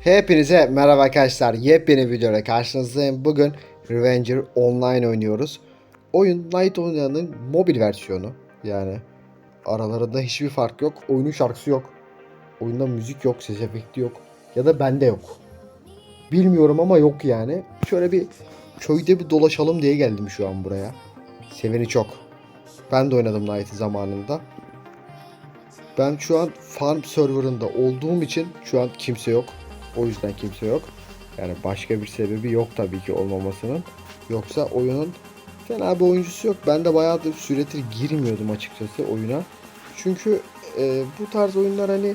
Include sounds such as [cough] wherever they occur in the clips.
Hepinize merhaba arkadaşlar. Yepyeni videoyla karşınızdayım. Bugün Revenger Online oynuyoruz. Oyun Night Online'ın mobil versiyonu. Yani aralarında hiçbir fark yok. Oyunun şarkısı yok. Oyunda müzik yok, ses efekti yok. Ya da bende yok. Bilmiyorum ama yok yani. Şöyle bir köyde bir dolaşalım diye geldim şu an buraya. Seveni çok. Ben de oynadım Night'ı zamanında. Ben şu an farm serverında olduğum için şu an kimse yok. O yüzden kimse yok. Yani başka bir sebebi yok tabii ki olmamasının. Yoksa oyunun fena bir oyuncusu yok. Ben de bayağıdır süredir girmiyordum açıkçası oyuna. Çünkü e, bu tarz oyunlar hani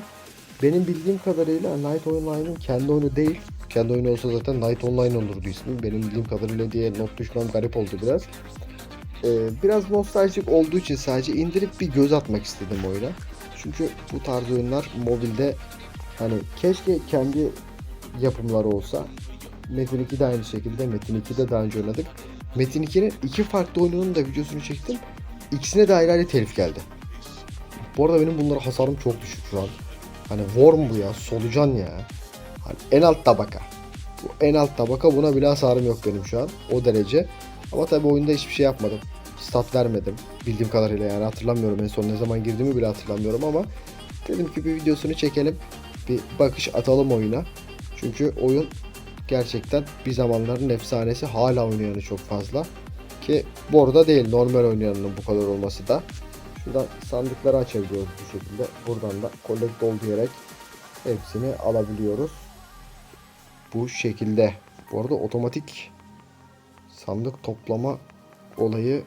benim bildiğim kadarıyla Night Online'ın kendi oyunu değil. Kendi oyunu olsa zaten Night Online olurdu ismi. Benim bildiğim kadarıyla diye not düşmem garip oldu biraz. E, biraz nostaljik olduğu için sadece indirip bir göz atmak istedim oyuna. Çünkü bu tarz oyunlar mobilde hani keşke kendi yapımları olsa. Metin 2 de aynı şekilde. Metin 2'de daha önce oynadık. Metin 2'nin iki farklı oyununun da videosunu çektim. İkisine de ayrı ayrı telif geldi. Bu arada benim bunlara hasarım çok düşük şu an. Hani worm bu ya, solucan ya. Hani en alt tabaka. Bu en alt tabaka buna bile hasarım yok benim şu an. O derece. Ama tabii oyunda hiçbir şey yapmadım. Stat vermedim. Bildiğim kadarıyla yani hatırlamıyorum en son ne zaman girdiğimi bile hatırlamıyorum ama dedim ki bir videosunu çekelim. Bir bakış atalım oyuna. Çünkü oyun gerçekten bir zamanların efsanesi hala oynayanı çok fazla. Ki bu arada değil normal oynayanın bu kadar olması da. Şuradan sandıkları açabiliyoruz bu şekilde. Buradan da collect all diyerek hepsini alabiliyoruz. Bu şekilde. Bu arada otomatik sandık toplama olayı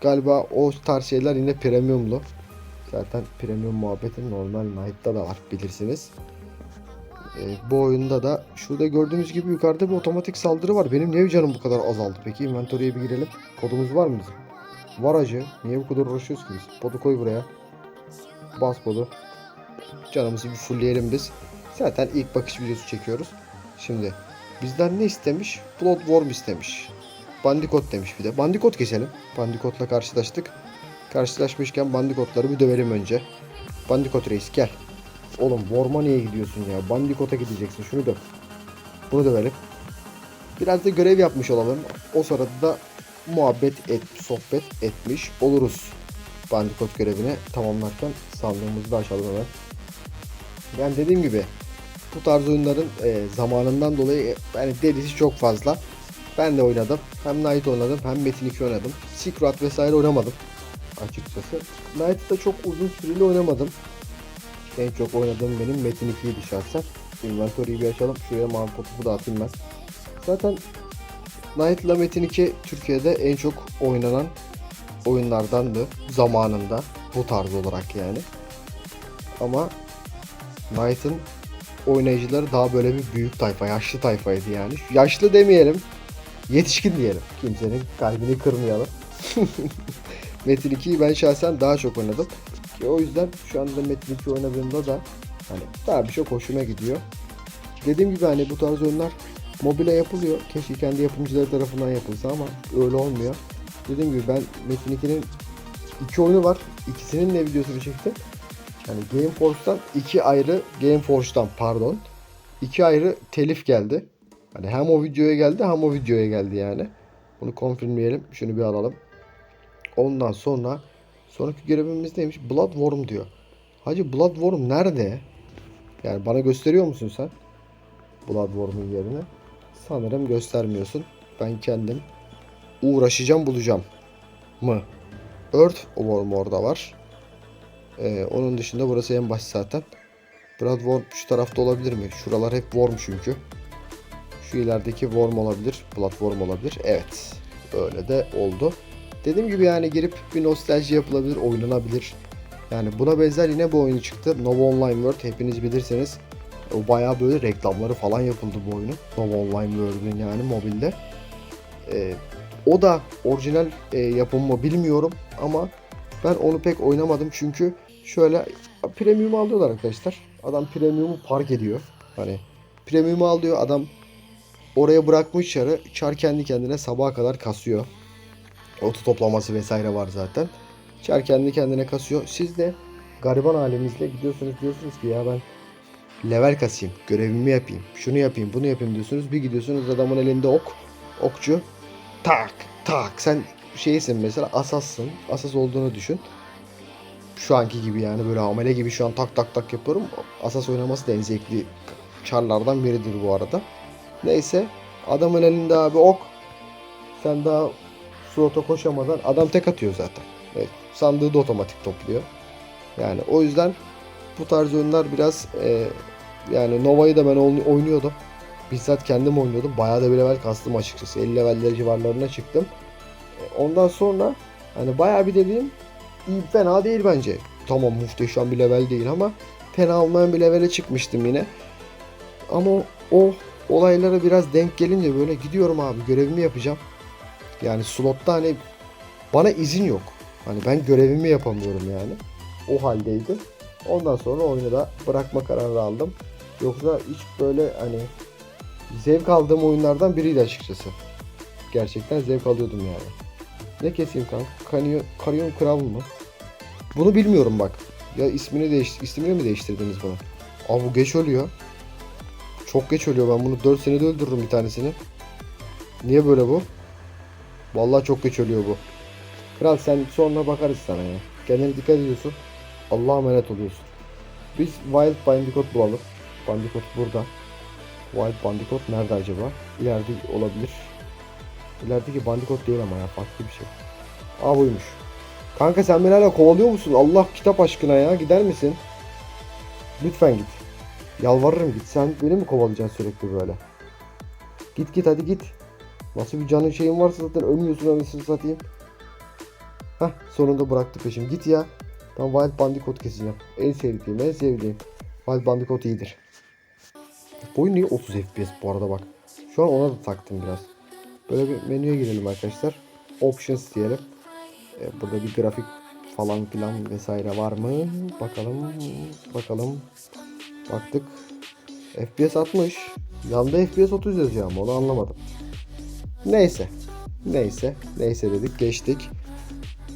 galiba o tarz şeyler yine premiumlu. Zaten premium muhabbeti normal Knight'ta da var bilirsiniz. Ee, bu oyunda da şurada gördüğünüz gibi yukarıda bir otomatik saldırı var. Benim niye canım bu kadar azaldı? Peki inventory'e bir girelim. Kodumuz var mı bizim? Var acı. Niye bu kadar uğraşıyoruz ki biz? Podu koy buraya. Bas podu. Canımızı bir fullleyelim biz. Zaten ilk bakış videosu çekiyoruz. Şimdi bizden ne istemiş? Blood Worm istemiş. Bandikot demiş bir de. Bandikot keselim. Bandikotla karşılaştık. Karşılaşmışken bandikotları bir dövelim önce. Bandikot reis gel. Oğlum Worm'a niye gidiyorsun ya? Bandikot'a gideceksin. Şunu döv. Bunu dövelim. Biraz da görev yapmış olalım. O sırada da muhabbet et, sohbet etmiş oluruz. Bandikot görevini tamamlarken sandığımızı da açalım hemen. Yani dediğim gibi bu tarz oyunların e, zamanından dolayı e, yani delisi çok fazla. Ben de oynadım. Hem Knight oynadım hem Metin 2 oynadım. Secret vesaire oynamadım açıkçası. Knight'ı da çok uzun süreli oynamadım. En çok oynadığım benim Metin 2'ydi şahsen. Inventory'yi bir açalım. Şuraya manpotu da atayım ben. Zaten Knight ile Metin 2 Türkiye'de en çok oynanan oyunlardandı zamanında. Bu tarz olarak yani. Ama Knight'ın oynayıcıları daha böyle bir büyük tayfa, yaşlı tayfaydı yani. Yaşlı demeyelim, yetişkin diyelim. Kimsenin kalbini kırmayalım. [laughs] Metin 2'yi ben şahsen daha çok oynadım. Ki o yüzden şu anda Metin 2 oynadığımda da hani daha bir çok hoşuma gidiyor. Dediğim gibi hani bu tarz oyunlar mobile yapılıyor. Keşke kendi yapımcıları tarafından yapılsa ama öyle olmuyor. Dediğim gibi ben Metin 2'nin iki oyunu var. İkisinin ne videosunu çektim. Yani Gameforce'dan iki ayrı Gameforce'dan pardon. iki ayrı telif geldi. Hani hem o videoya geldi hem o videoya geldi yani. Bunu konfirmleyelim. Şunu bir alalım. Ondan sonra sonraki görevimiz neymiş? Bloodworm diyor. Hacı Bloodworm nerede? Yani bana gösteriyor musun sen? Bloodworm'un yerini. Sanırım göstermiyorsun. Ben kendim uğraşacağım bulacağım. Mı? Earthworm orada var. Ee, onun dışında burası en baş zaten. Bloodworm şu tarafta olabilir mi? Şuralar hep worm çünkü. Şu ilerideki worm olabilir. Bloodworm olabilir. Evet. Öyle de oldu. Dediğim gibi yani girip bir nostalji yapılabilir, oynanabilir. Yani buna benzer yine bu oyunu çıktı. Nova Online World hepiniz bilirsiniz. O bayağı böyle reklamları falan yapıldı bu oyunun. Nova Online World'ün yani mobilde. Ee, o da orijinal e, yapım mı bilmiyorum ama ben onu pek oynamadım çünkü şöyle premium alıyorlar arkadaşlar. Adam premiumu park ediyor. Hani premiumu alıyor adam oraya bırakmış çarı. Çar kendi kendine sabaha kadar kasıyor. Otu toplaması vesaire var zaten. Çar kendi kendine kasıyor. Siz de gariban halinizle gidiyorsunuz diyorsunuz ki ya ben level kasayım, görevimi yapayım, şunu yapayım, bunu yapayım diyorsunuz. Bir gidiyorsunuz adamın elinde ok, okçu, tak tak sen şeysin mesela asassın, asas olduğunu düşün. Şu anki gibi yani böyle amele gibi şu an tak tak tak yapıyorum. Asas oynaması da en zevkli çarlardan biridir bu arada. Neyse adamın elinde abi ok. Sen daha slota koşamadan adam tek atıyor zaten. Evet, sandığı da otomatik topluyor. Yani o yüzden bu tarz oyunlar biraz e, yani Nova'yı da ben oyn- oynuyordum. Bizzat kendim oynuyordum. Bayağı da bir level kastım açıkçası. 50 leveller civarlarına çıktım. E, ondan sonra hani bayağı bir dediğim iyi fena değil bence. Tamam muhteşem bir level değil ama fena olmayan bir levele çıkmıştım yine. Ama o olaylara biraz denk gelince böyle gidiyorum abi görevimi yapacağım. Yani slotta hani bana izin yok. Hani ben görevimi yapamıyorum yani. O haldeydi. Ondan sonra oyunu da bırakma kararı aldım. Yoksa hiç böyle hani zevk aldığım oyunlardan biriydi açıkçası. Gerçekten zevk alıyordum yani. Ne keseyim kanka? Kanyon, Karyon Kral mı? Bunu bilmiyorum bak. Ya ismini değiş ismini mi değiştirdiniz bana? Aa bu geç ölüyor. Çok geç ölüyor. Ben bunu 4 senede öldürürüm bir tanesini. Niye böyle bu? Vallahi çok geç ölüyor bu. Kral sen sonra bakarız sana ya. Kendine dikkat ediyorsun. Allah'a emanet oluyorsun. Biz Wild Bandicoot bulalım. Bandicoot burada. Wild Bandicoot nerede acaba? İleride olabilir. İlerideki Bandicoot değil ama ya farklı bir şey. Aa buymuş. Kanka sen beni hala kovalıyor musun? Allah kitap aşkına ya gider misin? Lütfen git. Yalvarırım git. Sen beni mi kovalayacaksın sürekli böyle? Git git hadi git. Nasıl bir canın şeyin varsa zaten ölmüyorsun anasını satayım. Hah sonunda bıraktı peşim. Git ya. Ben Wild Bandicoot keseceğim. En sevdiğim, en sevdiğim. Wild Bandicoot iyidir. Bu oyun niye 30 FPS bu arada bak. Şu an ona da taktım biraz. Böyle bir menüye girelim arkadaşlar. Options diyelim. Ee, burada bir grafik falan filan vesaire var mı? Bakalım. Bakalım. Baktık. FPS 60. Yanda FPS 30 yazıyor ama onu anlamadım. Neyse. Neyse. Neyse dedik. Geçtik.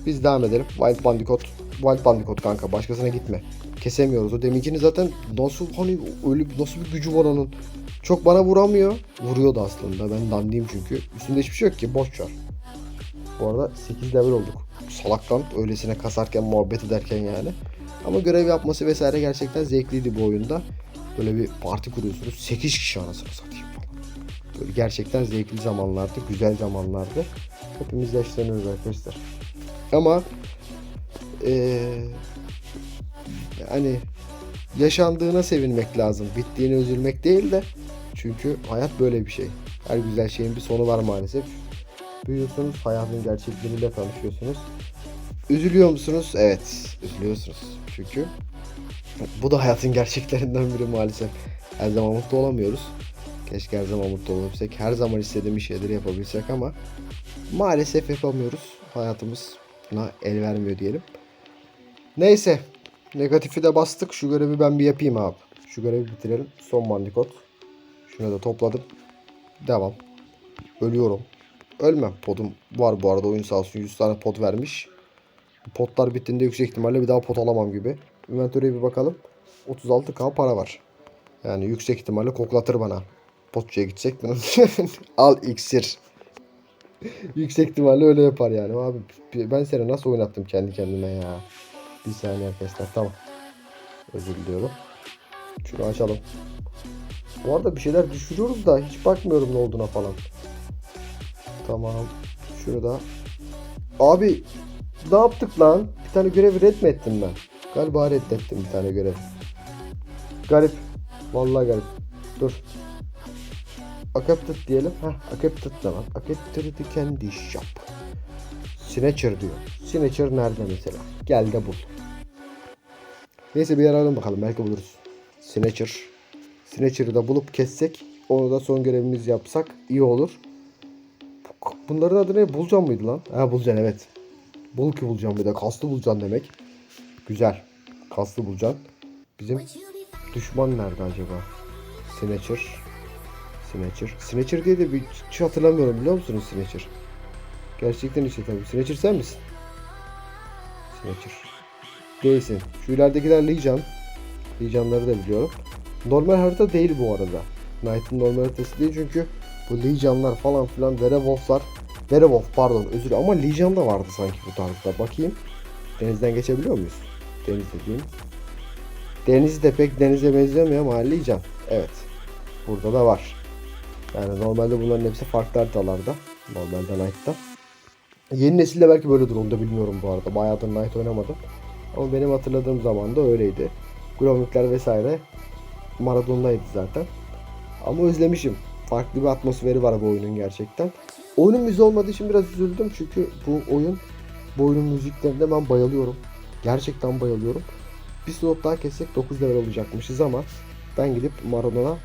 Biz devam edelim. Wild Bandicoot. Wild Bandicoot kanka. Başkasına gitme. Kesemiyoruz. O deminkini zaten nasıl hani öyle nasıl bir gücü var onun. Çok bana vuramıyor. Vuruyordu aslında. Ben dandiyim çünkü. Üstünde hiçbir şey yok ki. Boş ver. Bu arada 8 level olduk. Salaktan öylesine kasarken muhabbet ederken yani. Ama görev yapması vesaire gerçekten zevkliydi bu oyunda. Böyle bir parti kuruyorsunuz. 8 kişi anasını satayım. Böyle gerçekten zevkli zamanlardı. Güzel zamanlardı. Hepimiz yaşlanıyoruz arkadaşlar. Ama eee hani yaşandığına sevinmek lazım. Bittiğine üzülmek değil de çünkü hayat böyle bir şey. Her güzel şeyin bir sonu var maalesef. Büyüyorsunuz, hayatın gerçekliğiyle tanışıyorsunuz. Üzülüyor musunuz? Evet, üzülüyorsunuz. Çünkü bu da hayatın gerçeklerinden biri maalesef. Her zaman mutlu olamıyoruz. Keşke her zaman mutlu olabilsek. Her zaman istediğimiz şeyleri yapabilsek ama maalesef yapamıyoruz. Hayatımız buna el vermiyor diyelim. Neyse. Negatifi de bastık. Şu görevi ben bir yapayım abi. Şu görevi bitirelim. Son bandikot. Şunu da topladım. Devam. Ölüyorum. Ölmem. Podum var bu arada. Oyun sağ olsun 100 tane pot vermiş. Potlar bittiğinde yüksek ihtimalle bir daha pot alamam gibi. Inventory'e bir bakalım. 36k para var. Yani yüksek ihtimalle koklatır bana. Potçuya gidecek. [laughs] Al iksir. yüksek ihtimalle öyle yapar yani. Abi ben seni nasıl oynattım kendi kendime ya. Bir saniye arkadaşlar tamam. Özür diliyorum. Şunu açalım. Bu arada bir şeyler düşürüyoruz da hiç bakmıyorum ne olduğuna falan. Tamam. Şunu da. Abi ne yaptık lan? Bir tane görevi red mi ettim ben? Galiba reddettim bir tane görev. Garip. Vallahi garip. Dur. Accepted diyelim. Heh, accepted lan? Accepted kendi shop. Snatcher diyor. Snatcher nerede mesela? Gel de bul. Neyse bir arayalım bakalım. Belki buluruz. Snatcher. Snatcher'ı da bulup kessek. Onu da son görevimiz yapsak iyi olur. Bu- Bunların adı ne? Bulcan mıydı lan? Ha Bulcan evet. Bul ki bulcan bir de. Kaslı bulcan demek. Güzel. Kaslı bulcan. Bizim düşman nerede acaba? Snatcher. Snatcher. Snatcher diye de bir hiç hatırlamıyorum biliyor musunuz Snatcher? Gerçekten hiç tabii. Snatcher sen misin? Snatcher. Değilsin. Şu ileridekiler Legion. Legion'ları da biliyorum. Normal harita değil bu arada. Knight'ın normal haritası değil çünkü bu Legion'lar falan filan Werewolf'lar Werewolf pardon özür ama Legion da vardı sanki bu tarzda. Bakayım. Denizden geçebiliyor muyuz? Deniz dediğim. Deniz de pek denize benzemiyor ama Legion. Evet. Burada da var. Yani normalde bunların hepsi farklı haritalarda. Normalde Knight'ta. Yeni nesilde belki böyledir onu da bilmiyorum bu arada. Bayağıdır Knight oynamadım. Ama benim hatırladığım zaman da öyleydi. Gromikler vesaire Maradona'ydı zaten. Ama özlemişim. Farklı bir atmosferi var bu oyunun gerçekten. Oyunun müziği olmadığı için biraz üzüldüm çünkü bu oyun bu oyunun müziklerine ben bayılıyorum. Gerçekten bayılıyorum. Bir slot daha kessek 9 level olacakmışız ama ben gidip Maradona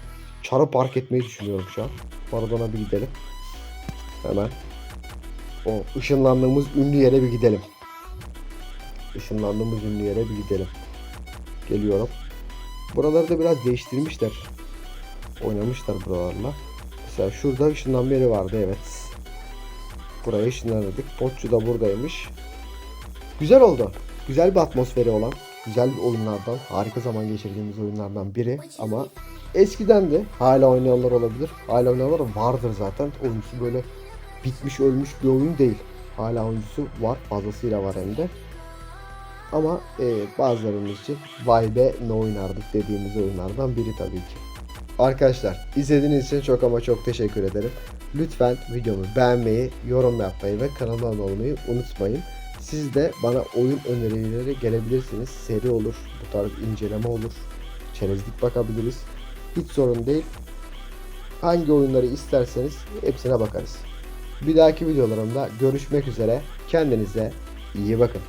çarı park etmeyi düşünüyorum şu an. Maradona bir gidelim. Hemen o ışınlandığımız ünlü yere bir gidelim. Işınlandığımız ünlü yere bir gidelim. Geliyorum. Buraları da biraz değiştirmişler. Oynamışlar buralarla. Mesela şurada ışınlanma yeri vardı evet. Buraya ışınlanırdık. Potçu da buradaymış. Güzel oldu. Güzel bir atmosferi olan, güzel bir oyunlardan, harika zaman geçirdiğimiz oyunlardan biri ama eskiden de hala oynayanlar olabilir. Hala oynayanlar vardır zaten. Oyuncusu böyle bitmiş ölmüş bir oyun değil. Hala oyuncusu var. Fazlasıyla var hem de. Ama e, bazılarımız için vay be ne oynardık dediğimiz oyunlardan biri tabii ki. Arkadaşlar izlediğiniz için çok ama çok teşekkür ederim. Lütfen videomu beğenmeyi, yorum yapmayı ve kanalıma abone olmayı unutmayın. Siz de bana oyun önerileri gelebilirsiniz. Seri olur, bu tarz inceleme olur. Çerezlik bakabiliriz. Hiç sorun değil. Hangi oyunları isterseniz hepsine bakarız. Bir dahaki videolarımda görüşmek üzere. Kendinize iyi bakın.